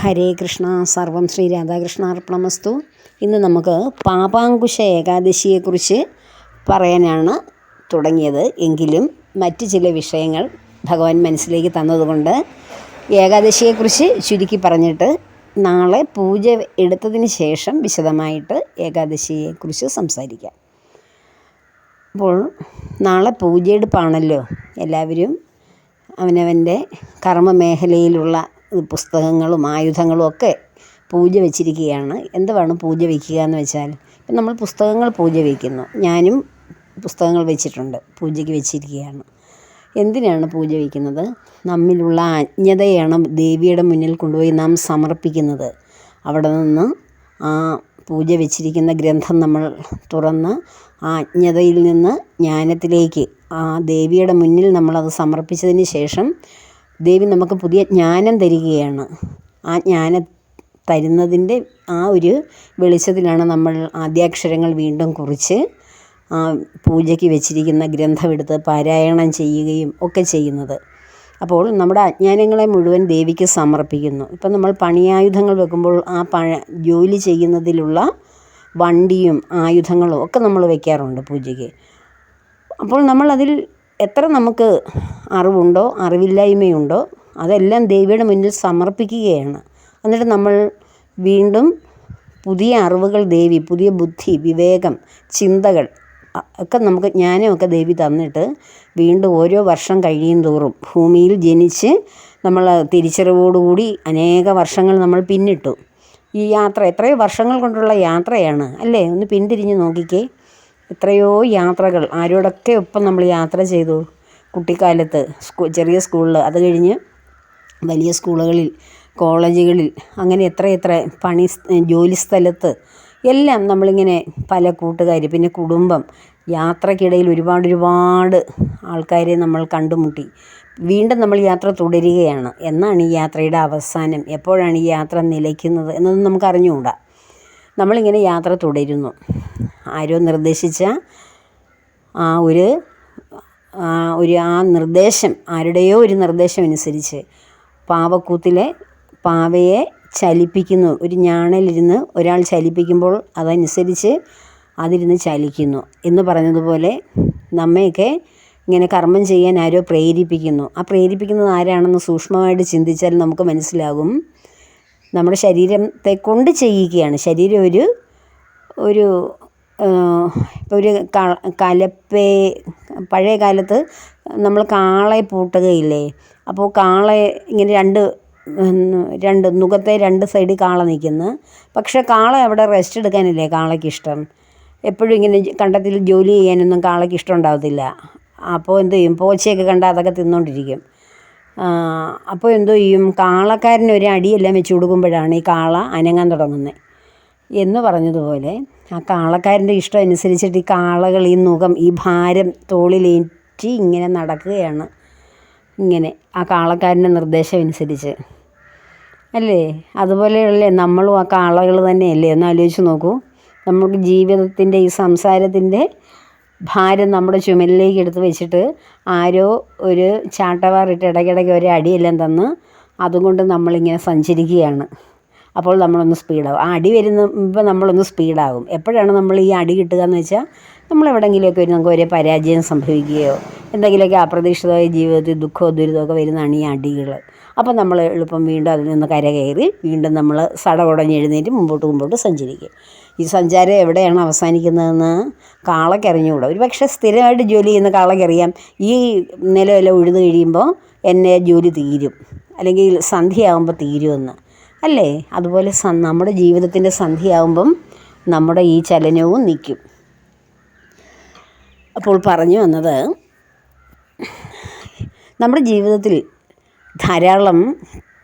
ഹരേ കൃഷ്ണ സർവം ശ്രീ രാധാകൃഷ്ണാർപ്പണമസ്തു ഇന്ന് നമുക്ക് പാപാങ്കുശ ഏകാദശിയെക്കുറിച്ച് പറയാനാണ് തുടങ്ങിയത്. എങ്കിലും മറ്റ് ചില വിഷയങ്ങൾ ഭഗവാൻ മനസ്സിലേക്ക് തന്നതുകൊണ്ട് ഏകാദശിയെക്കുറിച്ച് ചുരുക്കി പറഞ്ഞിട്ട് നാളെ പൂജ എടുത്തതിന് ശേഷം വിശദമായിട്ട് ഏകാദശിയെക്കുറിച്ച് സംസാരിക്കാം. അപ്പോൾ നാളെ പൂജയെടുപ്പാണല്ലോ. എല്ലാവരും അവനവന്റെ കർമ്മമേഖലയിലുള്ള പുസ്തകങ്ങളും ആയുധങ്ങളും ഒക്കെ പൂജ വെച്ചിരിക്കുകയാണ്. എന്തുവാണ് പൂജ വെക്കുക എന്ന് വെച്ചാൽ ഇപ്പം നമ്മൾ പുസ്തകങ്ങൾ പൂജ വെക്കുന്നു ഞാനും പുസ്തകങ്ങൾ വെച്ചിട്ടുണ്ട് പൂജയ്ക്ക് വെച്ചിരിക്കുകയാണ്. എന്തിനാണ് പൂജ വയ്ക്കുന്നത്? നമ്മിലുള്ള അജ്ഞതയാണ് ദേവിയുടെ മുന്നിൽ കൊണ്ടുപോയി നാം സമർപ്പിക്കുന്നത്. അവിടെ നിന്ന് ആ പൂജ വെച്ചിരിക്കുന്ന ഗ്രന്ഥം നമ്മൾ തുറന്ന് ആ അജ്ഞതയിൽ നിന്ന് ജ്ഞാനത്തിലേക്ക് ആ ദേവിയുടെ മുന്നിൽ നമ്മളത് സമർപ്പിച്ചതിന് ശേഷം ദേവി നമുക്ക് പുതിയ ജ്ഞാനം തരികയാണ്. ആ ജ്ഞാനം തരുന്നതിന്റെ ആ ഒരു വെളിച്ചത്തിലാണ് നമ്മൾ ആദ്യാക്ഷരങ്ങൾ വീണ്ടും കുറിച്ച് ആ പൂജയ്ക്ക് വെച്ചിരിക്കുന്ന ഗ്രന്ഥമെടുത്ത് പാരായണം ചെയ്യുകയും ഒക്കെ ചെയ്യുന്നത്. അപ്പോൾ നമ്മുടെ അജ്ഞാനങ്ങളെ മുഴുവൻ ദേവിക്ക് സമർപ്പിക്കുന്നു. ഇപ്പം നമ്മൾ പണിയായുധങ്ങൾ വെക്കുമ്പോൾ ആ പ ജോലി ചെയ്യുന്നതിലുള്ള വണ്ടിയും ആയുധങ്ങളും ഒക്കെ നമ്മൾ വെക്കാറുണ്ട് പൂജയ്ക്ക്. അപ്പോൾ നമ്മളതിൽ എത്ര നമുക്ക് അറിവുണ്ടോ അറിവില്ലായ്മയുണ്ടോ അതെല്ലാം ദൈവയുടെ മുന്നിൽ സമർപ്പിക്കുകയാണ്. എന്നിട്ട് നമ്മൾ വീണ്ടും പുതിയ അറിവുകൾ ദേവി പുതിയ ബുദ്ധി വിവേകം ചിന്തകൾ ഒക്കെ നമുക്ക് ജ്ഞാനമൊക്കെ ദേവി തന്നിട്ട് വീണ്ടും ഓരോ വർഷം കഴിയും തോറും ഭൂമിയിൽ ജനിച്ച് നമ്മൾ തിരിച്ചറിവോടുകൂടി അനേക വർഷങ്ങൾ നമ്മൾ പിന്നിട്ടു. ഈ യാത്ര എത്രയോ വർഷങ്ങൾ കൊണ്ടുള്ള യാത്രയാണ് അല്ലേ? ഒന്ന് പിന്തിരിഞ്ഞ് നോക്കിക്കേ. എത്രയോ യാത്രകൾ ആരോടൊക്കെ ഒപ്പം നമ്മൾ യാത്ര ചെയ്തു കുട്ടിക്കാലത്ത് സ്കൂ ചെറിയ സ്കൂളിൽ. അത് കഴിഞ്ഞ് വലിയ സ്കൂളുകളിൽ കോളേജുകളിൽ അങ്ങനെ എത്ര എത്ര പണി ജോലി സ്ഥലത്ത് എല്ലാം നമ്മളിങ്ങനെ പല കൂട്ടുകാർ പിന്നെ കുടുംബം യാത്രക്കിടയിൽ ഒരുപാട് ഒരുപാട് ആൾക്കാരെ നമ്മൾ കണ്ടുമുട്ടി. വീണ്ടും നമ്മൾ യാത്ര തുടരുകയാണ്. എന്നാണ് ഈ യാത്രയുടെ അവസാനം. എപ്പോഴാണ് ഈ യാത്ര നിലയ്ക്കുന്നത് എന്നൊന്നും നമുക്ക് അറിഞ്ഞുകൂടാ. നമ്മളിങ്ങനെ യാത്ര തുടരുന്നു. ആരോ നിർദ്ദേശിച്ച ആ ഒരു ഒരു ആ നിർദ്ദേശം ആരുടെയോ ഒരു നിർദ്ദേശം അനുസരിച്ച് പാവക്കൂത്തിലെ പാവയെ ചലിപ്പിക്കുന്നു. ഒരു ഞാണലിരുന്ന് ഒരാൾ ചലിപ്പിക്കുമ്പോൾ അതനുസരിച്ച് അതിരുന്ന് ചലിക്കുന്നു. എന്ന് പറഞ്ഞതുപോലെ നമ്മയൊക്കെ ഇങ്ങനെ കർമ്മം ചെയ്യാൻ ആരോ പ്രേരിപ്പിക്കുന്നു. ആ പ്രേരിപ്പിക്കുന്നത് ആരാണെന്ന് സൂക്ഷ്മമായിട്ട് ചിന്തിച്ചാൽ നമുക്ക് മനസ്സിലാകും. നമ്മുടെ ശരീരത്തെ കൊണ്ട് ചെയ്യിക്കുകയാണ് ശരീരം ഒരു ഒരു ഇപ്പോൾ ഒരു കലപ്പേ പഴയ കാലത്ത് നമ്മൾ കാളയെ പൂട്ടുകയില്ലേ? അപ്പോൾ കാളയെ ഇങ്ങനെ രണ്ട് രണ്ട് നുഖത്തെ രണ്ട് സൈഡിൽ കാള നിൽക്കുന്നു. പക്ഷേ കാള അവിടെ റെസ്റ്റ് എടുക്കാനില്ലേ കാളയ്ക്ക് ഇഷ്ടം? എപ്പോഴും ഇങ്ങനെ കണ്ടത്തിൽ ജോലി ചെയ്യാനൊന്നും കാളയ്ക്ക് ഇഷ്ടം ഉണ്ടാവത്തില്ല. അപ്പോൾ എന്ത് ചെയ്യും? പോച്ചയൊക്കെ കണ്ടാൽ അതൊക്കെ തിന്നുകൊണ്ടിരിക്കും അപ്പോൾ എന്തോ ചെയ്യും? കാളക്കാരന് ഒരു അടിയെല്ലാം വെച്ച് കൊടുക്കുമ്പോഴാണ് ഈ കാള അനങ്ങാൻ തുടങ്ങുന്നത് എന്ന് പറഞ്ഞതുപോലെ ആ കാളക്കാരന്റെ ഇഷ്ടം അനുസരിച്ചിട്ട് ഈ കാളകൾ ഈ നുഖം ഈ ഭാരം തോളിലേറ്റി ഇങ്ങനെ നടക്കുകയാണ്. ഇങ്ങനെ ആ കാളക്കാരന്റെ നിർദ്ദേശം അനുസരിച്ച്. അല്ലേ? അതുപോലെയല്ലേ നമ്മളും ആ കാളകൾ തന്നെയല്ലേ? ഒന്ന് ആലോചിച്ച് നോക്കൂ. നമുക്ക് ജീവിതത്തിന്റെ ഈ സംസാരത്തിന്റെ ഭാരം നമ്മുടെ ചുമലിലേക്ക് എടുത്ത് വെച്ചിട്ട് ആരോ ഒരു ചാട്ടവാറിട്ട് ഇടയ്ക്കിടയ്ക്ക് ഒരു അടിയെല്ലാം തന്ന് അതുകൊണ്ട് നമ്മളിങ്ങനെ സഞ്ചരിക്കുകയാണ്. അപ്പോൾ നമ്മളൊന്ന് സ്പീഡാവും. ആ അടി വരുമ്പോൾ നമ്മളൊന്ന് സ്പീഡാകും എപ്പോഴാണ് നമ്മൾ ഈ അടി കിട്ടുക എന്ന് വെച്ചാൽ നമ്മൾ എവിടെയെങ്കിലുമൊക്കെ ഒരു നമുക്ക് ഒരേ പരാജയം സംഭവിക്കുകയോ എന്തെങ്കിലുമൊക്കെ അപ്രതീക്ഷിതമായ ജീവിതത്തിൽ ദുഃഖമോ ദുരിതമൊക്കെ വരുന്നതാണ് ഈ അടികൾ. അപ്പോൾ നമ്മൾ എളുപ്പം വീണ്ടും അതിൽ നിന്ന് കരകയറി വീണ്ടും നമ്മൾ സടകുടഞ്ഞ് എഴുന്നേറ്റ് മുമ്പോട്ട് മുമ്പോട്ട് സഞ്ചരിക്കും ഈ സഞ്ചാരം എവിടെയാണ് അവസാനിക്കുന്നതെന്ന് കാളയ്ക്കറിഞ്ഞുകൂടാ. ഒരു പക്ഷേ സ്ഥിരമായിട്ട് ജോലി ചെയ്യുന്ന കാളയ്ക്കറിയാം. ഈ നിലമെല്ലാം ഉഴുതു കഴിയുമ്പോൾ എന്നെ ജോലി തീരും. അല്ലെങ്കിൽ സന്ധ്യയാകുമ്പോൾ തീരുമെന്ന്. അല്ലേ? അതുപോലെ സ നമ്മുടെ ജീവിതത്തിന്റെ സന്ധ്യയാകുമ്പം നമ്മുടെ ഈ ചലനവും നിൽക്കും. അപ്പോൾ പറഞ്ഞു വന്നത് നമ്മുടെ ജീവിതത്തിൽ ധാരാളം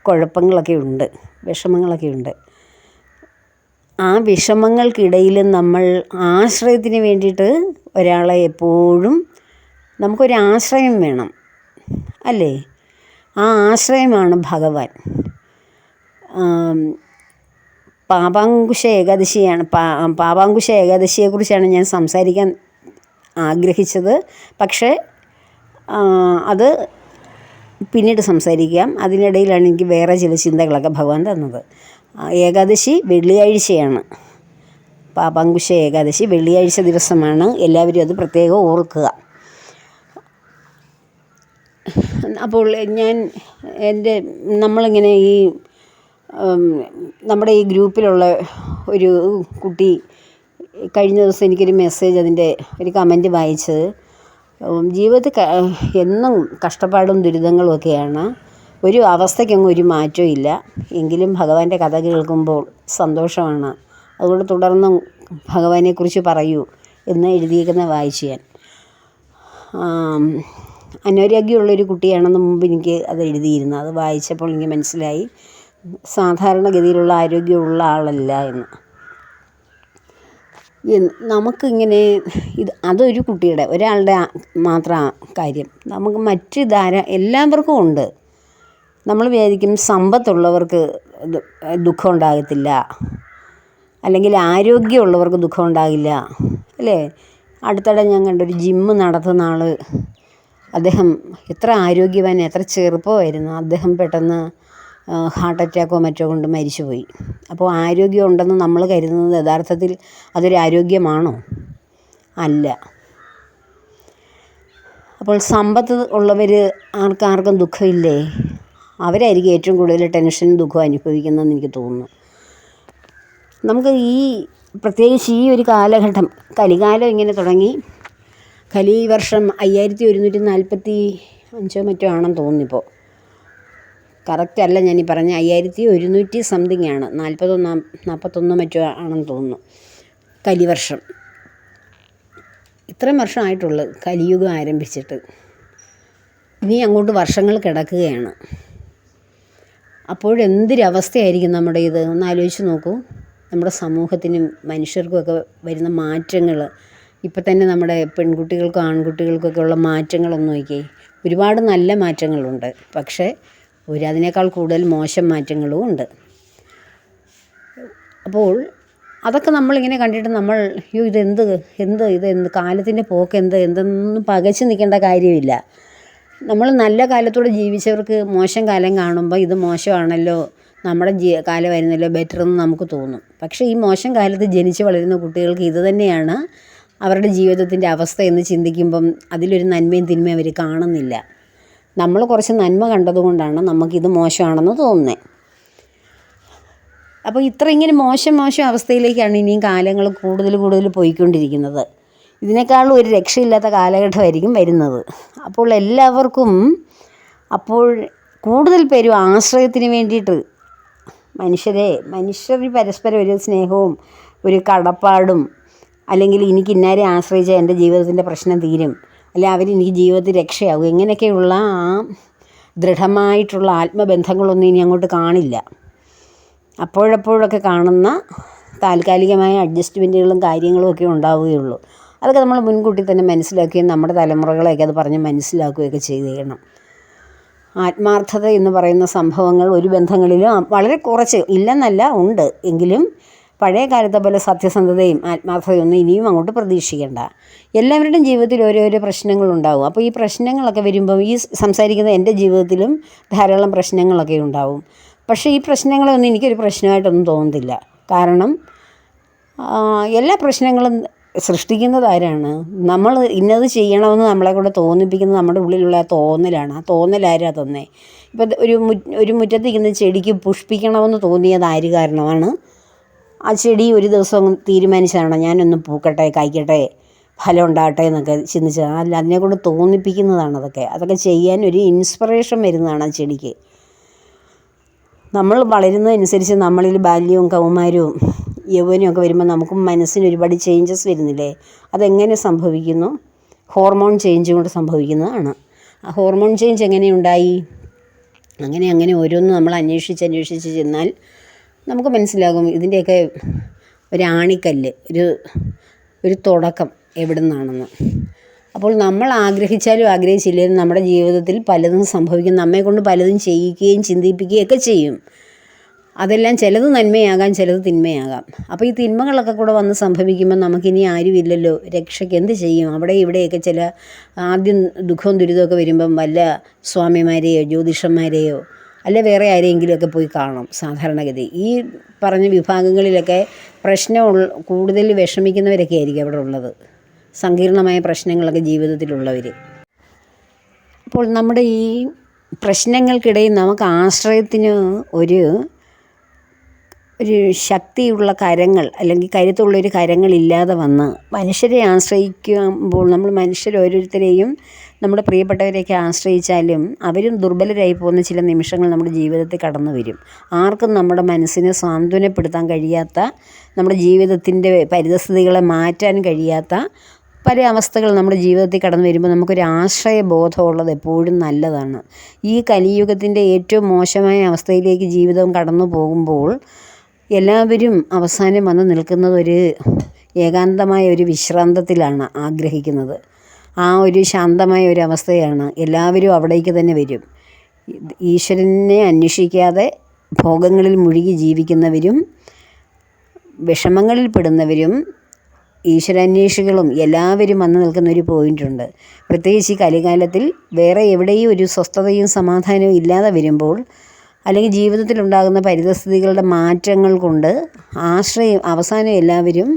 കുഴപ്പങ്ങളൊക്കെ ഉണ്ട് വിഷമങ്ങളൊക്കെ ഉണ്ട്. ആ വിഷമങ്ങൾക്കിടയിലും നമ്മൾ ആശ്രയത്തിന് വേണ്ടിയിട്ട് ഒരാളെ എപ്പോഴും നമുക്കൊരു ആശ്രയം വേണം അല്ലേ? ആ ആശ്രയമാണ് ഭഗവാൻ. പാപാങ്കുശ ഏകാദശിയാണ് പാ പാപാങ്കുശ ഏകാദശിയെക്കുറിച്ചാണ് ഞാൻ സംസാരിക്കാൻ ആഗ്രഹിച്ചത്. പക്ഷേ അത് പിന്നീട് സംസാരിക്കാം. അതിനിടയിലാണ് എനിക്ക് വേറെ ചില ചിന്തകളൊക്കെ ഭഗവാൻ തന്നത്. ഏകാദശി വെള്ളിയാഴ്ചയാണ്. പാപാങ്കുശ ഏകാദശി വെള്ളിയാഴ്ച ദിവസമാണ്. എല്ലാവരും അത് പ്രത്യേകം ഓർക്കുക. അപ്പോൾ ഞാൻ എന്റെ നമ്മളിങ്ങനെ ഈ നമ്മുടെ ഈ ഗ്രൂപ്പിലുള്ള ഒരു കുട്ടി കഴിഞ്ഞ ദിവസം എനിക്കൊരു മെസ്സേജ് അതിന്റെ ഒരു കമന്റ് വായിച്ചത്. ജീവിതത്തിൽ എന്നും കഷ്ടപ്പാടും ദുരിതങ്ങളും ഒക്കെയാണ്. ഒരു അവസ്ഥയ്ക്കങ്ങ് ഒരു മാറ്റവും ഇല്ല. എങ്കിലും ഭഗവാന്റെ കഥ കേൾക്കുമ്പോൾ സന്തോഷമാണ്. അതുകൊണ്ട് തുടർന്നും ഭഗവാനെക്കുറിച്ച് പറയൂ എന്ന് എഴുതിയിരിക്കുന്ന വായിച്ചു ഞാൻ അനാരോഗ്യമുള്ളൊരു കുട്ടിയാണെന്ന് മുമ്പ് എനിക്ക് അത് എഴുതിയിരുന്നു. അത് വായിച്ചപ്പോൾ എനിക്ക് മനസ്സിലായി. സാധാരണഗതിയിലുള്ള ആരോഗ്യമുള്ള ആളല്ല എന്ന്. നമുക്കിങ്ങനെ ഇത് അതൊരു കുട്ടിയുടെ ഒരാളുടെ മാത്രം കാര്യം. നമുക്ക് മറ്റ് ധാര എല്ലാവർക്കും ഉണ്ട്. നമ്മൾ വിചാരിക്കും സമ്പത്തുള്ളവർക്ക് ദുഃഖം ഉണ്ടാകത്തില്ല. അല്ലെങ്കിൽ ആരോഗ്യമുള്ളവർക്ക് ദുഃഖം ഉണ്ടാകില്ല. അല്ലേ? അടുത്തിടെ ഞാൻ കണ്ടൊരു ജിമ്മ് നടത്തുന്ന ആൾ അദ്ദേഹം എത്ര ആരോഗ്യവാൻ എത്ര ചെറുപ്പമായിരുന്നു. അദ്ദേഹം പെട്ടെന്ന് ഹാർട്ട് അറ്റാക്കോ മറ്റോ കൊണ്ട് മരിച്ചുപോയി. അപ്പോൾ ആരോഗ്യം ഉണ്ടെന്ന് നമ്മൾ കരുതുന്നത് യഥാർത്ഥത്തിൽ അതൊരു ആരോഗ്യമാണോ? അല്ല. അപ്പോൾ സമ്പത്ത് ഉള്ളവർ ആർക്കാർക്കും ദുഃഖമില്ലേ? അവരായിരിക്കും ഏറ്റവും കൂടുതൽ ടെൻഷനും ദുഃഖവും അനുഭവിക്കുന്നതെന്ന് എനിക്ക് തോന്നുന്നു. നമുക്ക് ഈ പ്രത്യേകിച്ച് ഈ ഒരു കാലഘട്ടം കലികാലം ഇങ്ങനെ തുടങ്ങി. കലി വർഷം അയ്യായിരത്തി ഒരുന്നൂറ്റി നാൽപ്പത്തി അഞ്ചോ മറ്റോ ആണെന്ന് തോന്നുന്നിപ്പോൾ കറക്റ്റ് അല്ല ഞാൻ ഈ പറഞ്ഞ അയ്യായിരത്തി ഒരുന്നൂറ്റി സംതിങ് ആണ് നാൽപ്പത്തൊന്നാം നാൽപ്പത്തൊന്നോ മറ്റോ ആണെന്ന് തോന്നുന്നു കലിവർഷം ഇത്രയും വർഷമായിട്ടുള്ളു കലിയുഗം ആരംഭിച്ചിട്ട്. ഇനി അങ്ങോട്ട് വർഷങ്ങൾ കിടക്കുകയാണ്. അപ്പോഴെന്തൊരവസ്ഥയായിരിക്കും നമ്മുടെ ഇത്? ഒന്ന് ആലോചിച്ച് നോക്കൂ. നമ്മുടെ സമൂഹത്തിനും മനുഷ്യർക്കുമൊക്കെ വരുന്ന മാറ്റങ്ങൾ ഇപ്പം തന്നെ നമ്മുടെ പെൺകുട്ടികൾക്കും ആൺകുട്ടികൾക്കൊക്കെ ഉള്ള മാറ്റങ്ങളൊന്ന് നോക്കിയേ. ഒരുപാട് നല്ല മാറ്റങ്ങളുണ്ട്. പക്ഷേ ഒരു അതിനേക്കാൾ കൂടുതൽ മോശം മാറ്റങ്ങളും ഉണ്ട്. അപ്പോൾ അതൊക്കെ നമ്മളിങ്ങനെ കണ്ടിട്ട് നമ്മൾ അയ്യോ ഇതെന്ത്? എന്ത്? ഇത് എന്ത്? കാലത്തിന്റെ പോക്ക് എന്ത്? എന്തെന്നും പകച്ചു നിൽക്കേണ്ട കാര്യമില്ല. നമ്മൾ നല്ല കാലത്തൂടെ ജീവിച്ചവർക്ക് മോശം കാലം കാണുമ്പോൾ ഇത് മോശമാണല്ലോ. നമ്മുടെ ജീ കാലം വരുന്നല്ലോ ബെറ്റർ എന്ന് നമുക്ക് തോന്നും. പക്ഷേ ഈ മോശം കാലത്ത് ജനിച്ച് വളരുന്ന കുട്ടികൾക്ക് ഇത് തന്നെയാണ് അവരുടെ ജീവിതത്തിന്റെ അവസ്ഥ എന്ന് ചിന്തിക്കുമ്പം അതിലൊരു നന്മയും തിന്മയും അവർ കാണുന്നില്ല. നമ്മൾ കുറച്ച് നന്മ കണ്ടതുകൊണ്ടാണ് നമുക്കിത് മോശമാണെന്ന് തോന്നുന്നത് അപ്പോൾ ഇത്ര ഇങ്ങനെ മോശം മോശം അവസ്ഥയിലേക്കാണ് ഇനിയും കാലങ്ങൾ കൂടുതൽ കൂടുതൽ പോയിക്കൊണ്ടിരിക്കുന്നത്. ഇതിനേക്കാളും ഒരു രക്ഷയില്ലാത്ത കാലഘട്ടമായിരിക്കും വരുന്നത്. അപ്പോൾ എല്ലാവർക്കും അപ്പോൾ കൂടുതൽ പേരും ആശ്രയത്തിന് വേണ്ടിയിട്ട് മനുഷ്യരെ മനുഷ്യർ പരസ്പരം ഒരു സ്നേഹവും ഒരു കടപ്പാടും അല്ലെങ്കിൽ എനിക്ക് ഇന്നാരെ ആശ്രയിച്ചാൽ എന്റെ ജീവിതത്തിന്റെ പ്രശ്നം തീരും അല്ലെ അവരെനിക്ക് ജീവിതത്തിൽ രക്ഷയാകും ഇങ്ങനെയൊക്കെയുള്ള ആ ദൃഢമായിട്ടുള്ള ആത്മബന്ധങ്ങളൊന്നും ഇനി അങ്ങോട്ട് കാണില്ല. അപ്പോഴപ്പോഴൊക്കെ കാണുന്ന താൽക്കാലികമായ അഡ്ജസ്റ്റ്മെന്റുകളും കാര്യങ്ങളും ഒക്കെ ഉണ്ടാവുകയുള്ളൂ. അതൊക്കെ നമ്മൾ മുൻകൂട്ടി തന്നെ മനസ്സിലാക്കുകയും നമ്മുടെ തലമുറകളെയൊക്കെ അത് പറഞ്ഞ് മനസ്സിലാക്കുകയൊക്കെ ചെയ്യണം. ആത്മാർത്ഥത എന്ന് പറയുന്ന സംഭവങ്ങൾ ഒരു ബന്ധങ്ങളിലും വളരെ കുറച്ച് ഇല്ലെന്നല്ല ഉണ്ട്. എങ്കിലും പഴയ കാലത്തെ പോലെ സത്യസന്ധതയും ആത്മാർത്ഥതയൊന്നും ഇനിയും അങ്ങോട്ട് പ്രതീക്ഷിക്കേണ്ട. എല്ലാവരുടെയും ജീവിതത്തിൽ ഓരോരോ പ്രശ്നങ്ങളുണ്ടാവും അപ്പോൾ ഈ പ്രശ്നങ്ങളൊക്കെ വരുമ്പോൾ ഈ സംസാരിക്കുന്ന എന്റെ ജീവിതത്തിലും ധാരാളം പ്രശ്നങ്ങളൊക്കെ ഉണ്ടാവും. പക്ഷേ ഈ പ്രശ്നങ്ങളൊന്നും എനിക്കൊരു പ്രശ്നമായിട്ടൊന്നും തോന്നുന്നില്ല കാരണം എല്ലാ പ്രശ്നങ്ങളും സൃഷ്ടിക്കുന്നത് ആരാണ്? നമ്മൾ ഇന്നത് ചെയ്യണമെന്ന് നമ്മളെ കൂടെ തോന്നിപ്പിക്കുന്നത് നമ്മുടെ ഉള്ളിലുള്ള ആ തോന്നലാണ്. ആ തോന്നൽ തന്നെ? ഇപ്പം ഒരു ഒരു മുറ്റത്ത് ഇരിക്കുന്ന ചെടിക്ക് പുഷ്പിക്കണമെന്ന് തോന്നിയത് ആര് കാരണമാണ്? ആ ചെടി ഒരു ദിവസം തീരുമാനിച്ചതാണ് ഞാനൊന്ന് പൂക്കട്ടെ കായ്ക്കട്ടെ ഫലം ഉണ്ടാകട്ടെ എന്നൊക്കെ ചിന്തിച്ചതാണ് അല്ല അതിനെക്കൊണ്ട് തോന്നിപ്പിക്കുന്നതാണ് അതൊക്കെ. അതൊക്കെ ചെയ്യാൻ ഒരു ഇൻസ്പിറേഷൻ വരുന്നതാണ് ആ ചെടിക്ക്. നമ്മൾ വളരുന്നതനുസരിച്ച് നമ്മളിൽ ബാല്യവും കൗമാരവും യൗവനവും ഒക്കെ വരുമ്പോൾ നമുക്കും മനസ്സിന് ഒരുപാട് ചേഞ്ചസ് വരുന്നില്ലേ? അതെങ്ങനെ സംഭവിക്കുന്നു? ഹോർമോൺ ചേഞ്ച് കൊണ്ട് സംഭവിക്കുന്നതാണ്. ആ ഹോർമോൺ ചേഞ്ച് എങ്ങനെയുണ്ടായി അങ്ങനെ അങ്ങനെ ഓരോന്ന് നമ്മൾ അന്വേഷിച്ച് അന്വേഷിച്ച് ചെന്നാൽ നമുക്ക് മനസ്സിലാകും ഇതിന്റെയൊക്കെ ഒരാണിക്കല്ല് ഒരു ഒരു തുടക്കം എവിടെ നിന്നാണെന്ന് അപ്പോൾ നമ്മൾ ആഗ്രഹിച്ചാലും ആഗ്രഹിച്ചില്ലെങ്കിലും നമ്മുടെ ജീവിതത്തിൽ പലതും സംഭവിക്കും. നമ്മെ കൊണ്ട് പലതും ചെയ്യിക്കുകയും ചിന്തിപ്പിക്കുകയും ഒക്കെ ചെയ്യും. അതെല്ലാം ചിലത് നന്മയാകാം ചിലത് തിന്മയാകാം. അപ്പോൾ ഈ തിന്മകളൊക്കെ കൂടെ വന്ന് സംഭവിക്കുമ്പോൾ നമുക്കിനി ആരുമില്ലല്ലോ. രക്ഷയ്ക്ക് എന്ത് ചെയ്യും? അവിടെ ഇവിടെയൊക്കെ ചില ആദ്യം ദുഃഖവും ദുരിതമൊക്കെ വരുമ്പം വല്ല സ്വാമിമാരെയോ ജ്യോതിഷന്മാരെയോ അല്ലെ വേറെ ആരെയെങ്കിലുമൊക്കെ പോയി കാണും സാധാരണഗതി. ഈ പറഞ്ഞ വിഭാഗങ്ങളിലൊക്കെ പ്രശ്നം കൂടുതൽ വിഷമിക്കുന്നവരൊക്കെ ആയിരിക്കും അവിടെ ഉള്ളത്. സങ്കീർണമായ പ്രശ്നങ്ങളൊക്കെ ജീവിതത്തിലുള്ളവർ അപ്പോൾ നമ്മുടെ ഈ പ്രശ്നങ്ങൾക്കിടയിൽ നമുക്ക് ആശ്രയത്തിന് ഒരു ഒരു ശക്തിയുള്ള കരങ്ങൾ അല്ലെങ്കിൽ കരുത്തുള്ളൊരു കരങ്ങളില്ലാതെ വന്ന് മനുഷ്യരെ ആശ്രയിക്കുമ്പോൾ നമ്മൾ മനുഷ്യർ ഓരോരുത്തരെയും നമ്മുടെ പ്രിയപ്പെട്ടവരെയൊക്കെ ആശ്രയിച്ചാലും അവരും ദുർബലരായി പോകുന്ന ചില നിമിഷങ്ങൾ നമ്മുടെ ജീവിതത്തിൽ കടന്നു വരും. ആർക്കും നമ്മുടെ മനസ്സിനെ സാന്ത്വനപ്പെടുത്താൻ കഴിയാത്ത നമ്മുടെ ജീവിതത്തിന്റെ പരിതസ്ഥിതികളെ മാറ്റാൻ കഴിയാത്ത പല അവസ്ഥകൾ നമ്മുടെ ജീവിതത്തിൽ കടന്നു വരുമ്പോൾ നമുക്കൊരു ആശ്രയബോധമുള്ളത് എപ്പോഴും നല്ലതാണ്. ഈ കലിയുഗത്തിന്റെ ഏറ്റവും മോശമായ അവസ്ഥയിലേക്ക് ജീവിതം കടന്നു പോകുമ്പോൾ എല്ലാവരും അവസാനം വന്ന് നിൽക്കുന്നത് ഒരു ഏകാന്തമായ ഒരു വിശ്രാന്തത്തിലാണ് ആഗ്രഹിക്കുന്നത്. ആ ഒരു ശാന്തമായ ഒരു അവസ്ഥയാണ് എല്ലാവരും അവിടേക്ക് തന്നെ വരും. ഈശ്വരനെ അന്വേഷിക്കാതെ ഭോഗങ്ങളിൽ മുഴുകി ജീവിക്കുന്നവരും വിഷമങ്ങളിൽ പെടുന്നവരും ഈശ്വരാന്വേഷികളും എല്ലാവരും വന്നു നിൽക്കുന്ന ഒരു പോയിന്റുണ്ട് പ്രത്യേകിച്ച് ഈ കലികാലത്തിൽ വേറെ എവിടെയും ഒരു സ്വസ്ഥതയും സമാധാനവും ഇല്ലാതെ വരുമ്പോൾ അല്ലെങ്കിൽ ജീവിതത്തിലുണ്ടാകുന്ന പരിതസ്ഥിതികളുടെ മാറ്റങ്ങൾ കൊണ്ട് ആശ്രയം അവസാനം എല്ലാവരും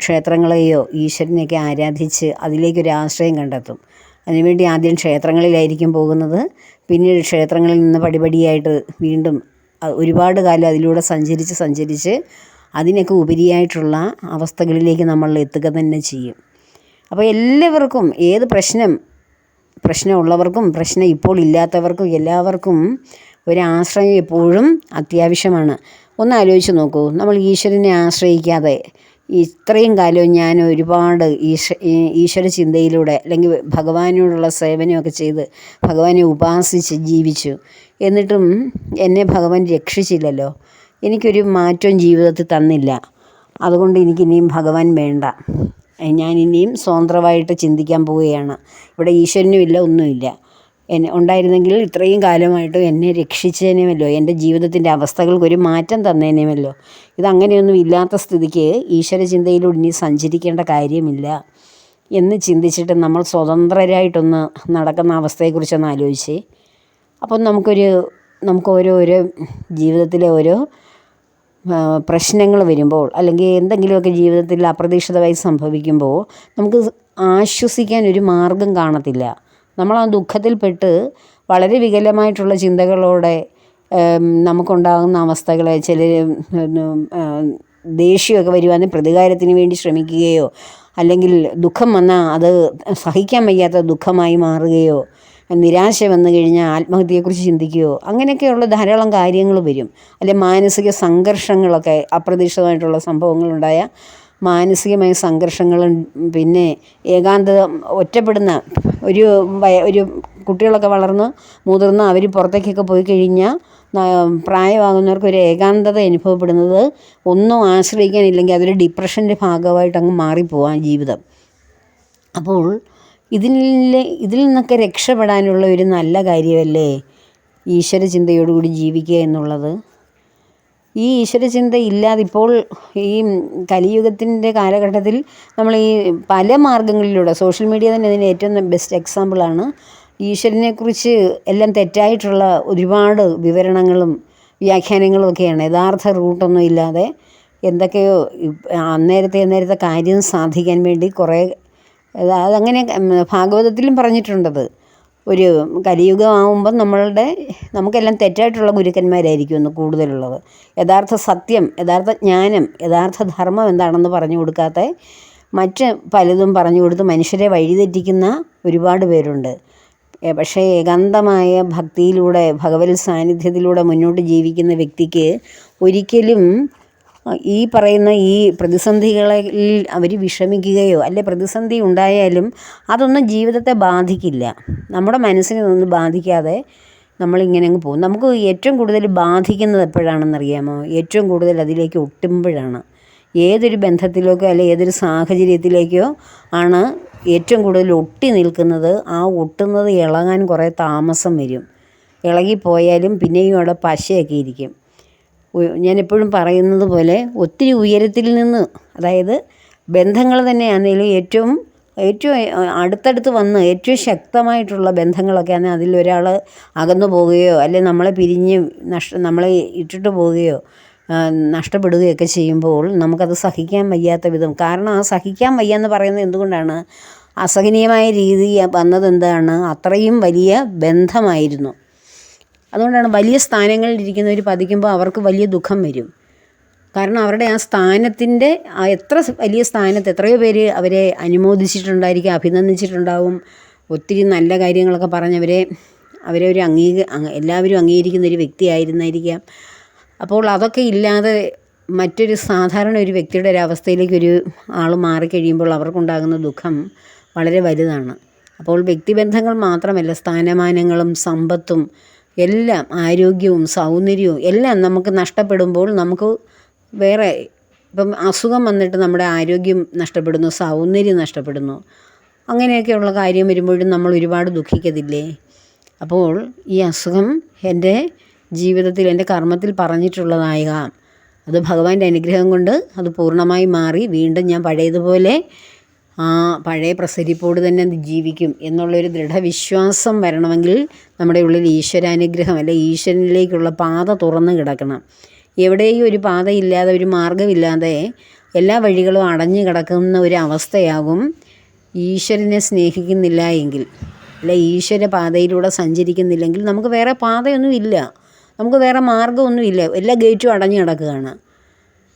ക്ഷേത്രങ്ങളെയോ ഈശ്വരനെയൊക്കെ ആരാധിച്ച് അതിലേക്കൊരു ആശ്രയം കണ്ടെത്തും. അതിനുവേണ്ടി ആദ്യം ക്ഷേത്രങ്ങളിലായിരിക്കും പോകുന്നത്. പിന്നീട് ക്ഷേത്രങ്ങളിൽ നിന്ന് പടിപടിയായിട്ട് വീണ്ടും ഒരുപാട് കാലം അതിലൂടെ സഞ്ചരിച്ച് സഞ്ചരിച്ച് അതിനൊക്കെ ഉപരിയായിട്ടുള്ള അവസ്ഥകളിലേക്ക് നമ്മൾ എത്തുക തന്നെ ചെയ്യും. അപ്പോൾ എല്ലാവർക്കും ഏത് പ്രശ്നം പ്രശ്നമുള്ളവർക്കും പ്രശ്നം ഇപ്പോൾ ഇല്ലാത്തവർക്കും എല്ലാവർക്കും ഒരാശ്രയം എപ്പോഴും അത്യാവശ്യമാണ്. ഒന്ന് ആലോചിച്ച് നോക്കൂ. നമ്മൾ ഈശ്വരനെ ആശ്രയിക്കാതെ ഇത്രയും കാലവും ഞാൻ ഒരുപാട് ഈശ ഈശ്വര ചിന്തയിലൂടെ അല്ലെങ്കിൽ ഭഗവാനോടുള്ള സേവനമൊക്കെ ചെയ്ത് ഭഗവാനെ ഉപാസിച്ച് ജീവിച്ചു. എന്നിട്ടും എന്നെ ഭഗവാൻ രക്ഷിച്ചില്ലല്ലോ. എനിക്കൊരു മാറ്റവും ജീവിതത്തിൽ തന്നില്ല. അതുകൊണ്ട് എനിക്കിനിയും ഭഗവാൻ വേണ്ട. ഞാൻ സ്വതന്ത്രമായിട്ട് ചിന്തിക്കാൻ പോവുകയാണ്. ഇവിടെ ഈശ്വരനും ഇല്ല ഒന്നുമില്ല. എന്നെ ഉണ്ടായിരുന്നെങ്കിൽ ഇത്രയും കാലമായിട്ട് എന്നെ രക്ഷിച്ചേനെമല്ലോ. എന്റെ ജീവിതത്തിന്റെ അവസ്ഥകൾക്കൊരു മാറ്റം തന്നേനേമല്ലോ. ഇതങ്ങനെയൊന്നും ഇല്ലാത്ത സ്ഥിതിക്ക് ഈശ്വര ചിന്തയിലൂടെ ഇനി സഞ്ചരിക്കേണ്ട കാര്യമില്ല. എന്ന് ചിന്തിച്ചിട്ട് നമ്മൾ സ്വതന്ത്രരായിട്ടൊന്ന് നടക്കുന്ന അവസ്ഥയെക്കുറിച്ചൊന്ന് ആലോചിച്ച്. അപ്പം നമുക്കൊരു നമുക്ക് ഓരോരോ ജീവിതത്തിലെ ഓരോ പ്രശ്നങ്ങൾ വരുമ്പോൾ അല്ലെങ്കിൽ എന്തെങ്കിലുമൊക്കെ ജീവിതത്തിൽ അപ്രതീക്ഷിതമായി സംഭവിക്കുമ്പോൾ നമുക്ക് ആശ്വസിക്കാൻ ഒരു മാർഗം കാണത്തില്ല. നമ്മൾ ആ ദുഃഖത്തിൽപ്പെട്ട് വളരെ വികലമായിട്ടുള്ള ചിന്തകളോടെ നമുക്കുണ്ടാകുന്ന അവസ്ഥകളെ ചില ദേഷ്യമൊക്കെ വരുവാണെങ്കിൽ പ്രതികാരത്തിന് വേണ്ടി ശ്രമിക്കുകയോ അല്ലെങ്കിൽ ദുഃഖം വന്നാൽ അത് സഹിക്കാൻ വയ്യാത്ത ദുഃഖമായി മാറുകയോ നിരാശ വന്നു കഴിഞ്ഞാൽ ആത്മഹത്യയെക്കുറിച്ച് ചിന്തിക്കുകയോ അങ്ങനെയൊക്കെയുള്ള ധാരാളം കാര്യങ്ങൾ വരും. അല്ലെ മാനസിക സംഘർഷങ്ങളൊക്കെ അപ്രതീക്ഷിതമായിട്ടുള്ള സംഭവങ്ങളുണ്ടായ മാനസികമായ സംഘർഷങ്ങളും പിന്നെ ഏകാന്തത ഒറ്റപ്പെടുന്ന ഒരു ഒരു കുട്ടികളൊക്കെ വളർന്ന് മുതിർന്ന് അവർ പുറത്തേക്കൊക്കെ പോയി കഴിഞ്ഞാൽ പ്രായമാകുന്നവർക്ക് ഒരു ഏകാന്തത അനുഭവപ്പെടുന്നത് ഒന്നും ആശ്രയിക്കാനില്ലെങ്കിൽ അതൊരു ഡിപ്രഷന്റെ ഭാഗമായിട്ട് അങ്ങ് മാറിപ്പോവാം ജീവിതം. അപ്പോൾ ഇതിൽ ഇതിൽ നിന്നൊക്കെ രക്ഷപ്പെടാനുള്ള ഒരു നല്ല കാര്യമല്ലേ ഈശ്വര ചിന്തയോടുകൂടി ജീവിക്കുക എന്നുള്ളത്? ഈ ഈശ്വരചിന്ത ഇല്ലാതെ ഇപ്പോൾ ഈ കലിയുഗത്തിന്റെ കാലഘട്ടത്തിൽ നമ്മൾ ഈ പല മാർഗങ്ങളിലൂടെ സോഷ്യൽ മീഡിയ തന്നെ അതിന് ഏറ്റവും ബെസ്റ്റ് എക്സാമ്പിളാണ് ഈശ്വരനെക്കുറിച്ച് എല്ലാം തെറ്റായിട്ടുള്ള ഒരുപാട് വിവരണങ്ങളും വ്യാഖ്യാനങ്ങളും ഒക്കെയാണ്. യഥാർത്ഥ റൂട്ടൊന്നും ഇല്ലാതെ എന്തൊക്കെയോ അന്നേരത്തെ അന്നേരത്തെ കാര്യം സാധിക്കാൻ വേണ്ടി കുറേ അതങ്ങനെ ഭാഗവതത്തിലും പറഞ്ഞിട്ടുണ്ടത് ഒരു കലിയുഗമാകുമ്പം നമ്മളുടെ നമുക്കെല്ലാം തെറ്റായിട്ടുള്ള ഗുരുക്കന്മാരായിരിക്കും ഇന്ന് കൂടുതലുള്ളത്. യഥാർത്ഥ സത്യം യഥാർത്ഥ ജ്ഞാനം യഥാർത്ഥ ധർമ്മം എന്താണെന്ന് പറഞ്ഞു കൊടുക്കാത്ത മറ്റ് പലതും പറഞ്ഞു കൊടുത്ത് മനുഷ്യരെ വഴിതെറ്റിക്കുന്ന ഒരുപാട് പേരുണ്ട്. പക്ഷേ ഏകാന്തമായ ഭക്തിയിലൂടെ ഭഗവത് സാന്നിധ്യത്തിലൂടെ മുന്നോട്ട് ജീവിക്കുന്ന വ്യക്തിക്ക് ഒരിക്കലും ഈ പറയുന്ന ഈ പ്രതിസന്ധികളിൽ അവർ വിഷമിക്കുകയോ അല്ലെ പ്രതിസന്ധി ഉണ്ടായാലും അതൊന്നും ജീവിതത്തെ ബാധിക്കില്ല. നമ്മുടെ മനസ്സിനെ ഒന്നും ബാധിക്കാതെ നമ്മളിങ്ങനെ അങ്ങ് പോകും. നമുക്ക് ഏറ്റവും കൂടുതൽ ബാധിക്കുന്നത് എപ്പോഴാണെന്നറിയാമോ? ഏറ്റവും കൂടുതൽ അതിലേക്ക് ഒട്ടുമ്പോഴാണ്. ഏതൊരു ബന്ധത്തിലേക്കോ അല്ലെ ഏതൊരു സാഹചര്യത്തിലേക്കോ ആണ് ഏറ്റവും കൂടുതൽ ഒട്ടി നിൽക്കുന്നത്. ആ ഒട്ടുന്നത് ഇളകാൻ കുറേ താമസം വരും. ഇളകിപ്പോയാലും പിന്നെയും അവിടെ പശയൊക്കെ ഇരിക്കും. എപ്പോഴും പറയുന്നത് പോലെ ഒത്തിരി ഉയരത്തിൽ നിന്ന് അതായത് ബന്ധങ്ങൾ തന്നെയാണെങ്കിലും ഏറ്റവും ഏറ്റവും അടുത്തടുത്ത് വന്ന് ഏറ്റവും ശക്തമായിട്ടുള്ള ബന്ധങ്ങളൊക്കെയാണ് ഒരാൾ അകന്നു പോവുകയോ അല്ലെങ്കിൽ നമ്മളെ പിരിഞ്ഞ് നഷ്ട നമ്മളെ ഇട്ടിട്ട് പോവുകയോ നഷ്ടപ്പെടുകയൊക്കെ ചെയ്യുമ്പോൾ നമുക്കത് സഹിക്കാൻ വയ്യാത്ത വിധം. കാരണം ആ സഹിക്കാൻ വയ്യ എന്ന് പറയുന്നത് എന്തുകൊണ്ടാണ്? അസഹനീയമായ രീതി വന്നത് എന്താണ് അത്രയും വലിയ ബന്ധമായിരുന്നു. അതുകൊണ്ടാണ് വലിയ സ്ഥാനങ്ങളിൽ ഇരിക്കുന്നവർ പതിക്കുമ്പോൾ അവർക്ക് വലിയ ദുഃഖം വരും. കാരണം അവരുടെ ആ സ്ഥാനത്തിന്റെ ആ എത്ര വലിയ സ്ഥാനത്ത് എത്രയോ പേര് അവരെ അനുമോദിച്ചിട്ടുണ്ടായിരിക്കും അഭിനന്ദിച്ചിട്ടുണ്ടാവും. ഒത്തിരി നല്ല കാര്യങ്ങളൊക്കെ പറഞ്ഞവരെ അവരെ ഒരു അംഗീക എല്ലാവരും അംഗീകരിക്കുന്ന ഒരു വ്യക്തിയായിരുന്നായിരിക്കാം. അപ്പോൾ അതൊക്കെ ഇല്ലാതെ മറ്റൊരു സാധാരണ ഒരു വ്യക്തിയുടെ ഒരു അവസ്ഥയിലേക്ക് ഒരു ആൾ മാറിക്കഴിയുമ്പോൾ അവർക്കുണ്ടാകുന്ന ദുഃഖം വളരെ വലുതാണ്. അപ്പോൾ വ്യക്തിബന്ധങ്ങൾ മാത്രമല്ല സ്ഥാനമാനങ്ങളും സമ്പത്തും എല്ലാം ആരോഗ്യവും സൗന്ദര്യവും എല്ലാം നമുക്ക് നഷ്ടപ്പെടുമ്പോൾ നമുക്ക് വേറെ ഇപ്പം അസുഖം വന്നിട്ട് നമ്മുടെ ആരോഗ്യം നഷ്ടപ്പെടുന്നു സൗന്ദര്യം നഷ്ടപ്പെടുന്നു. അങ്ങനെയൊക്കെയുള്ള കാര്യം വരുമ്പോഴും നമ്മൾ ഒരുപാട് ദുഃഖിക്കത്തില്ലേ അപ്പോൾ ഈ അസുഖം എന്റെ ജീവിതത്തിൽ എന്റെ കർമ്മത്തിൽ പറഞ്ഞിട്ടുള്ളതാകാം അത് ഭഗവാന്റെ അനുഗ്രഹം കൊണ്ട് അത് പൂർണമായി മാറി വീണ്ടും ഞാൻ പഴയതുപോലെ ആ പഴയ പ്രസരിപ്പോട് തന്നെ ജീവിക്കും എന്നുള്ളൊരു ദൃഢവിശ്വാസം വരണമെങ്കിൽ നമ്മുടെ ഉള്ളിൽ ഈശ്വരാനുഗ്രഹം അല്ലെ ഈശ്വരനിലേക്കുള്ള പാത തുറന്ന് കിടക്കണം. എവിടെയും ഒരു പാതയില്ലാതെ ഒരു മാർഗമില്ലാതെ എല്ലാ വഴികളും അടഞ്ഞു കിടക്കുന്ന ഒരു അവസ്ഥയാകും ഈശ്വരനെ സ്നേഹിക്കുന്നില്ല എങ്കിൽ. അല്ലെ ഈശ്വര പാതയിലൂടെ സഞ്ചരിക്കുന്നില്ലെങ്കിൽ നമുക്ക് വേറെ പാതയൊന്നും ഇല്ല. നമുക്ക് വേറെ മാർഗമൊന്നുമില്ല എല്ലാ ഗേറ്റും അടഞ്ഞു കിടക്കുകയാണ്.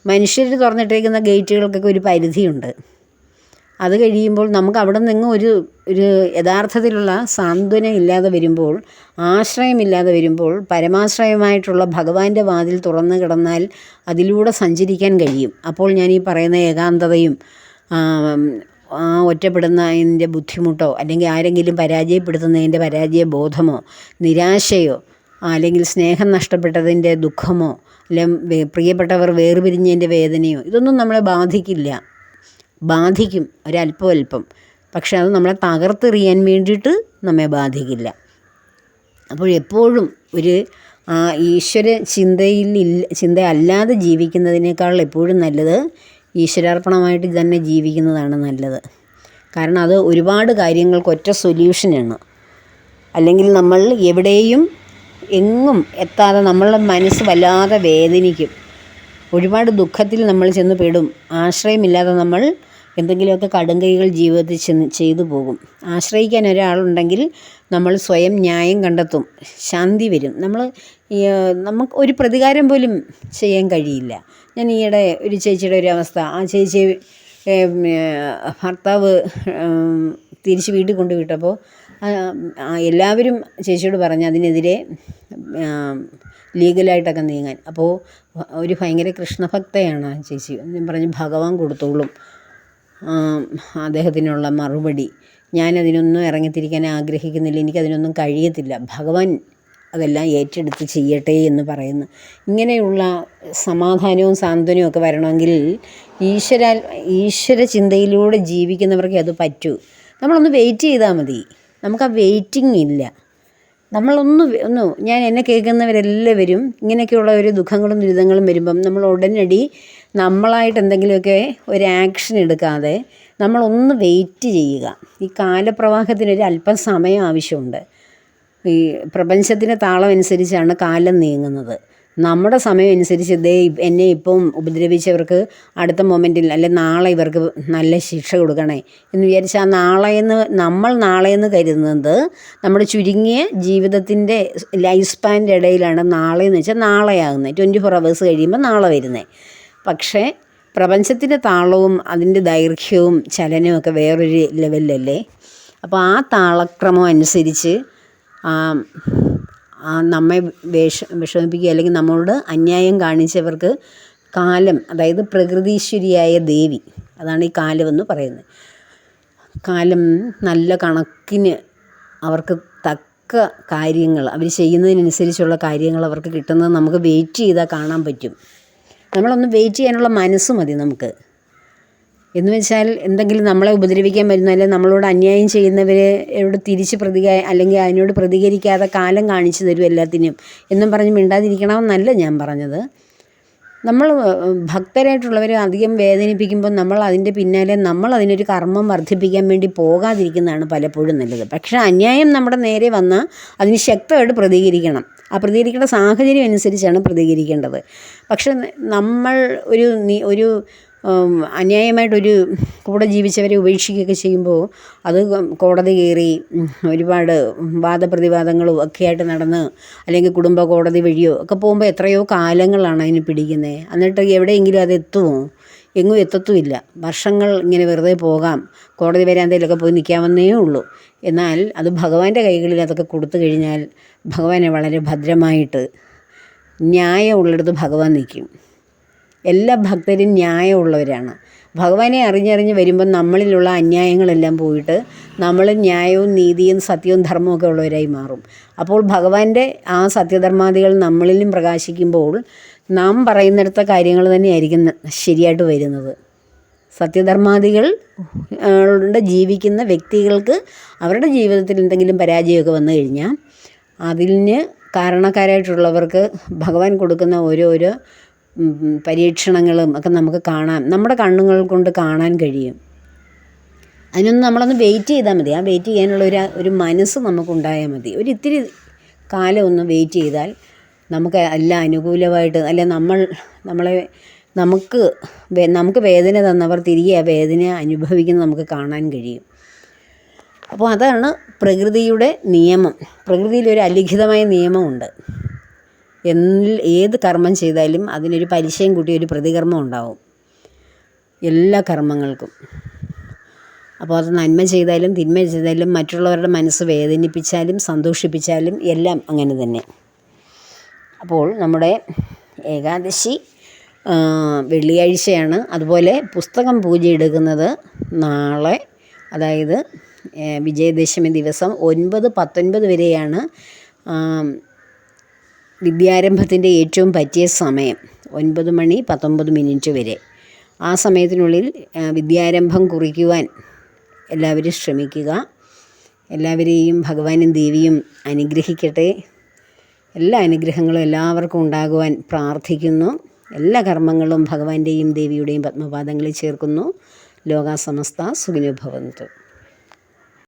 മനുഷ്യർ തുറന്നിട്ടേക്കുന്ന ഗേറ്റുകൾക്കൊക്കെ ഒരു പരിധിയുണ്ട്. അത് കഴിയുമ്പോൾ നമുക്ക് അവിടെ നിന്ന് ഒരു ഒരു യഥാർത്ഥത്തിലുള്ള സാന്ത്വനം ഇല്ലാതെ വരുമ്പോൾ ആശ്രയമില്ലാതെ വരുമ്പോൾ പരമാശ്രയമായിട്ടുള്ള ഭഗവാന്റെ വാതിൽ തുറന്ന് കിടന്നാൽ അതിലൂടെ സഞ്ചരിക്കാൻ കഴിയും. അപ്പോൾ ഞാൻ ഈ പറയുന്ന ഏകാന്തതയും ആ, ഒറ്റപ്പെടുന്ന ഒറ്റപ്പെടുന്നതിന്റെ ബുദ്ധിമുട്ടോ അല്ലെങ്കിൽ ആരെങ്കിലും പരാജയപ്പെടുത്തുന്നതിന്റെ പരാജയ ബോധമോ നിരാശയോ അല്ലെങ്കിൽ സ്നേഹം നഷ്ടപ്പെട്ടതിന്റെ ദുഃഖമോ അല്ലെ പ്രിയപ്പെട്ടവർ വേർപിരിഞ്ഞതിന്റെ വേദനയോ ഇതൊന്നും നമ്മളെ ബാധിക്കില്ല. ബാധിക്കും ഒരല്പം അല്പം പക്ഷെ അത് നമ്മളെ തകർത്തെറിയാൻ വേണ്ടിയിട്ട് നമ്മെ ബാധിക്കില്ല. അപ്പോൾ എപ്പോഴും ഒരു ഈശ്വര ചിന്തയിൽ ചിന്ത അല്ലാതെ ജീവിക്കുന്നതിനേക്കാൾ എപ്പോഴും നല്ലത് ഈശ്വരാർപ്പണമായിട്ട് തന്നെ ജീവിക്കുന്നതാണ് നല്ലത്. കാരണം അത് ഒരുപാട് കാര്യങ്ങൾക്ക് ഒറ്റ സൊല്യൂഷനാണ്. അല്ലെങ്കിൽ നമ്മൾ എവിടെയും എങ്ങും എത്താതെ നമ്മളുടെ മനസ്സ് വല്ലാതെ വേദനിക്കും. ഒരുപാട് ദുഃഖത്തിൽ നമ്മൾ ചെന്ന് പെടും. ആശ്രയമില്ലാതെ നമ്മൾ എന്തെങ്കിലുമൊക്കെ കടുംകൈകൾ ജീവിതത്തിൽ ചെന്ന് ചെയ്തു പോകും. ആശ്രയിക്കാൻ ഒരാളുണ്ടെങ്കിൽ നമ്മൾ സ്വയം ന്യായം കണ്ടെത്തും. ശാന്തി വരും. നമ്മൾ നമുക്ക് ഒരു പ്രതികാരം പോലും ചെയ്യാൻ കഴിയില്ല. ഞാൻ ഈയിടെ ഒരു ചേച്ചിയുടെ ഒരു അവസ്ഥ. ആ ചേച്ചി ഭർത്താവ് തിരിച്ച് വീട്ടിൽ കൊണ്ടുവിട്ടപ്പോൾ എല്ലാവരും ചേച്ചിയോട് പറഞ്ഞ് അതിനെതിരെ ലീഗലായിട്ടൊക്കെ നീങ്ങാൻ. അപ്പോൾ ഒരു ഭയങ്കര കൃഷ്ണഭക്തയാണ് ആ ചേച്ചി. ഞാൻ പറഞ്ഞു ഭഗവാൻ കൊടുത്തോളും. അദ്ദേഹത്തിനുള്ള മറുപടി. ഞാനതിനൊന്നും ഇറങ്ങിത്തിരിക്കാൻ ആഗ്രഹിക്കുന്നില്ല. എനിക്കതിനൊന്നും കഴിയത്തില്ല. ഭഗവാൻ അതെല്ലാം ഏറ്റെടുത്ത് ചെയ്യട്ടെ എന്ന് പറയുന്നു. ഇങ്ങനെയുള്ള സമാധാനവും സാന്ത്വനവും ഒക്കെ വരണമെങ്കിൽ ഈശ്വര ഈശ്വര ചിന്തയിലൂടെ ജീവിക്കുന്നവർക്ക് അത് പറ്റൂ. നമ്മളൊന്ന് വെയിറ്റ് ചെയ്താൽ മതി. നമുക്ക് ആ വെയിറ്റിംഗ് ഇല്ല. നമ്മളൊന്ന് ഒന്ന് ഞാൻ എന്നെ കേൾക്കുന്നവരെല്ലാവരും ഇങ്ങനെയൊക്കെയുള്ള ഒരു ദുഃഖങ്ങളും ദുരിതങ്ങളും വരുമ്പം നമ്മൾ ഉടനടി നമ്മളായിട്ട് എന്തെങ്കിലുമൊക്കെ ഒരു ആക്ഷൻ എടുക്കാതെ നമ്മളൊന്ന് വെയിറ്റ് ചെയ്യുക. ഈ കാലപ്രവാഹത്തിനൊരു അല്പം സമയം ആവശ്യമുണ്ട്. ഈ പ്രപഞ്ചത്തിന്റെ താളം അനുസരിച്ചാണ് കാലം നീങ്ങുന്നത്. നമ്മുടെ സമയം അനുസരിച്ച് ദേ എന്നെ ഇപ്പം ഉപദ്രവിച്ചവർക്ക് അടുത്ത മൊമെന്റിൽ അല്ലെ നാളെ ഇവർക്ക് നല്ല ശിക്ഷ കൊടുക്കണേ എന്ന് വിചാരിച്ചാൽ ആ നാളെ എന്ന് നമ്മൾ നാളെ എന്ന് കരുതുന്നത് നമ്മുടെ ചുരുങ്ങിയ ജീവിതത്തിന്റെ ലൈഫ് സ്പാന്റെ ഇടയിലാണ് നാളെ എന്ന് വെച്ചാൽ നാളെയാകുന്നത്. ട്വന്റി ഫോർ അവേഴ്സ് കഴിയുമ്പോൾ നാളെ വരുന്നത് പക്ഷേ പ്രപഞ്ചത്തിന്റെ താളവും അതിന്റെ ദൈർഘ്യവും ചലനവും ഒക്കെ വേറൊരു ലെവലിലല്ലേ അപ്പോൾ ആ താളക്രമം അനുസരിച്ച് നമ്മെ വിഷ വിഷമിപ്പിക്കുക അല്ലെങ്കിൽ നമ്മളോട് അന്യായം കാണിച്ചവർക്ക് കാലം അതായത് പ്രകൃതീശ്വരിയായ ദേവി അതാണ് ഈ കാലമെന്ന് പറയുന്നത്. കാലം നല്ല കണക്കിന് അവർക്ക് തക്ക കാര്യങ്ങൾ അവർ ചെയ്യുന്നതിനനുസരിച്ചുള്ള കാര്യങ്ങൾ അവർക്ക് കിട്ടുന്നത് നമുക്ക് വെയിറ്റ് ചെയ്താൽ കാണാൻ പറ്റും. നമ്മളൊന്ന് വെയിറ്റ് ചെയ്യാനുള്ള മനസ്സ് മതി നമുക്ക്. എന്ന് വെച്ചാൽ എന്തെങ്കിലും നമ്മളെ ഉപദ്രവിക്കാൻ വരുന്ന അല്ലെങ്കിൽ നമ്മളോട് അന്യായം ചെയ്യുന്നവരോട് തിരിച്ച് പ്രതിക അല്ലെങ്കിൽ അതിനോട് പ്രതികരിക്കാതെ കാലം കാണിച്ചു തരും എല്ലാത്തിനും എന്നും പറഞ്ഞ് മിണ്ടാതിരിക്കണമെന്നല്ല ഞാൻ പറഞ്ഞത്. നമ്മൾ ഭക്തരായിട്ടുള്ളവരെ അധികം വേദനിപ്പിക്കുമ്പോൾ നമ്മൾ അതിന്റെ പിന്നാലെ നമ്മൾ അതിനൊരു കർമ്മം വർദ്ധിപ്പിക്കാൻ വേണ്ടി പോകാതിരിക്കുന്നതാണ് പലപ്പോഴും നല്ലത്. പക്ഷേ അന്യായം നമ്മുടെ നേരെ വന്നാൽ അതിന് ശക്തമായിട്ട് പ്രതികരിക്കണം. ആ പ്രതികരിക്കേണ്ട സാഹചര്യം അനുസരിച്ചാണ് പ്രതികരിക്കേണ്ടത്. പക്ഷെ നമ്മൾ ഒരു ഒരു അന്യായമായിട്ടൊരു കൂടെ ജീവിച്ചവരെ ഉപേക്ഷിക്കുകയൊക്കെ ചെയ്യുമ്പോൾ അത് കോടതി കയറി ഒരുപാട് വാദപ്രതിവാദങ്ങളും ഒക്കെ ആയിട്ട് നടന്ന് അല്ലെങ്കിൽ കുടുംബ കോടതി വഴിയോ ഒക്കെ പോകുമ്പോൾ എത്രയോ കാലങ്ങളാണ് അതിന് പിടിക്കുന്നത് എന്നിട്ട് എവിടെയെങ്കിലും അത് എത്തുമോ? എങ്ങും എത്തത്തുമില്ല. വർഷങ്ങൾ ഇങ്ങനെ വെറുതെ പോകാം. കോടതി വരാന്തയിലൊക്കെ പോയി നിൽക്കാമെന്നേ ഉള്ളൂ. എന്നാൽ അത് ഭഗവാന്റെ കൈകളിൽ അതൊക്കെ കൊടുത്തു കഴിഞ്ഞാൽ ഭഗവാനെ വളരെ ഭദ്രമായിട്ട് ന്യായമുള്ളിടത്ത് ഭഗവാൻ നിൽക്കും. എല്ലാ ഭക്തരും ന്യായമുള്ളവരാണ്. ഭഗവാനെ അറിഞ്ഞറിഞ്ഞ് വരുമ്പം നമ്മളിലുള്ള അന്യായങ്ങളെല്ലാം പോയിട്ട് നമ്മൾ ന്യായവും നീതിയും സത്യവും ധർമ്മവും ഉള്ളവരായി മാറും. അപ്പോൾ ഭഗവാന്റെ ആ സത്യധർമാദികൾ നമ്മളിലും പ്രകാശിക്കുമ്പോൾ നാം പറയുന്നിടത്ത കാര്യങ്ങൾ തന്നെയായിരിക്കും ശരിയായിട്ട് വരുന്നത്. സത്യധർമാദികൾ ജീവിക്കുന്ന വ്യക്തികൾക്ക് അവരുടെ ജീവിതത്തിൽ എന്തെങ്കിലും പരാജയമൊക്കെ വന്നു കഴിഞ്ഞാൽ അതിന് കാരണക്കാരായിട്ടുള്ളവർക്ക് ഭഗവാൻ കൊടുക്കുന്ന ഓരോരോ പരീക്ഷണങ്ങളും ഒക്കെ നമുക്ക് കാണാം. നമ്മുടെ കണ്ണുകൾ കൊണ്ട് കാണാൻ കഴിയും. അതിനൊന്ന് നമ്മളൊന്ന് വെയിറ്റ് ചെയ്താൽ മതി. ആ വെയിറ്റ് ചെയ്യാനുള്ള ഒരു ഒരു മനസ്സ് നമുക്കുണ്ടായാൽ മതി. ഒരു ഇത്തിരി കാലം ഒന്ന് വെയിറ്റ് ചെയ്താൽ നമുക്ക് എല്ലാം അനുകൂലമായിട്ട് അല്ലെ നമ്മൾ നമ്മളെ നമുക്ക് നമുക്ക് വേദന തന്നവർ തിരികെ ആ വേദന അനുഭവിക്കുന്നത് നമുക്ക് കാണാൻ കഴിയും. അപ്പോൾ അതാണ് പ്രകൃതിയുടെ നിയമം. പ്രകൃതിയിൽ ഒരു അലിഖിതമായ നിയമമുണ്ട്. ഏത് കർമ്മം ചെയ്താലും അതിനൊരു പലിശയും കൂട്ടി ഒരു പ്രതികർമ്മം ഉണ്ടാവും. എല്ലാ കർമ്മങ്ങൾക്കും. അപ്പോൾ അത് നന്മ ചെയ്താലും തിന്മ ചെയ്താലും മറ്റുള്ളവരുടെ മനസ്സ് വേദനിപ്പിച്ചാലും സന്തോഷിപ്പിച്ചാലും എല്ലാം അങ്ങനെ തന്നെ. അപ്പോൾ നമ്മുടെ ഏകാദശി വെള്ളിയാഴ്ചയാണ്. അതുപോലെ പുസ്തകം പൂജ എടുക്കുന്നത് നാളെ അതായത് വിജയദശമി ദിവസം ഒൻപത് പത്തൊൻപത് വരെയാണ് വിദ്യാരംഭത്തിന്റെ ഏറ്റവും പറ്റിയ സമയം ഒൻപത് മണി പത്തൊമ്പത് മിനിറ്റ് വരെ. ആ സമയത്തിനുള്ളിൽ വിദ്യാരംഭം കുറിക്കുവാൻ എല്ലാവരും ശ്രമിക്കുക. എല്ലാവരെയും ഭഗവാനും ദേവിയും അനുഗ്രഹിക്കട്ടെ. എല്ലാ അനുഗ്രഹങ്ങളും എല്ലാവർക്കും ഉണ്ടാകുവാൻ പ്രാർത്ഥിക്കുന്നു. എല്ലാ കർമ്മങ്ങളും ഭഗവാന്റെയും ദേവിയുടെയും പത്മപാദങ്ങളിൽ ചേർക്കുന്നു. ലോകാസമസ്ത സുഖിനോ ഭവന്തു.